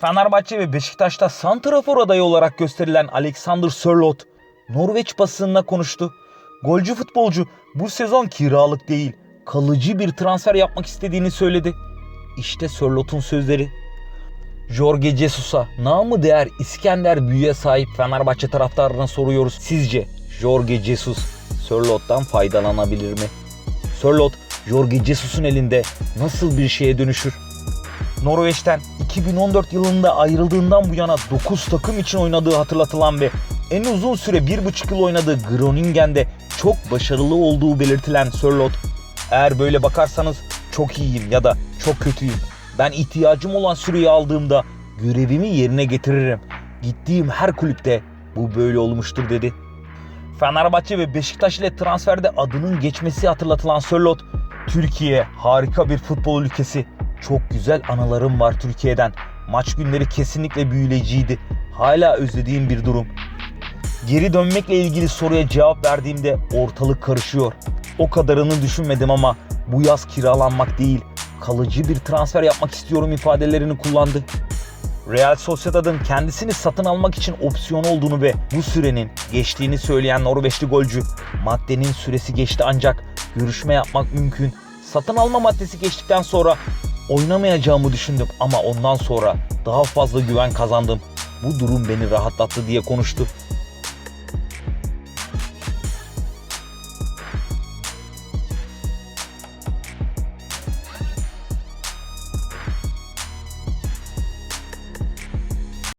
Fenerbahçe ve Beşiktaş'ta santrafor adayı olarak gösterilen Alexander Sörloth, Norveç basınına konuştu. Golcü futbolcu bu sezon kiralık değil, kalıcı bir transfer yapmak istediğini söyledi. İşte Sörloth'un sözleri. Jorge Jesus'a namı değer İskender büyüye sahip Fenerbahçe taraftarına soruyoruz. Sizce Jorge Jesus Sörloth'tan faydalanabilir mi? Sörloth, Jorge Jesus'un elinde nasıl bir şeye dönüşür? Norveç'ten 2014 yılında ayrıldığından bu yana 9 takım için oynadığı hatırlatılan ve en uzun süre 1,5 yıl oynadığı Groningen'de çok başarılı olduğu belirtilen Sörloth, eğer böyle bakarsanız çok iyiyim ya da çok kötüyüm. Ben ihtiyacım olan süreyi aldığımda görevimi yerine getiririm. Gittiğim her kulüpte bu böyle olmuştur dedi. Fenerbahçe ve Beşiktaş ile transferde adının geçmesi hatırlatılan Sörloth, Türkiye harika bir futbol ülkesi. Çok güzel anılarım var Türkiye'den. Maç günleri kesinlikle büyüleyiciydi. Hala özlediğim bir durum. Geri dönmekle ilgili soruya cevap verdiğimde ortalık karışıyor. O kadarını düşünmedim ama bu yaz kiralanmak değil, kalıcı bir transfer yapmak istiyorum ifadelerini kullandı. Real Sociedad'ın kendisini satın almak için opsiyon olduğunu ve bu sürenin geçtiğini söyleyen Norveçli golcü, maddenin süresi geçti ancak görüşme yapmak mümkün. Satın alma maddesi geçtikten sonra oynamayacağımı düşündüm ama ondan sonra daha fazla güven kazandım. Bu durum beni rahatlattı diye konuştu.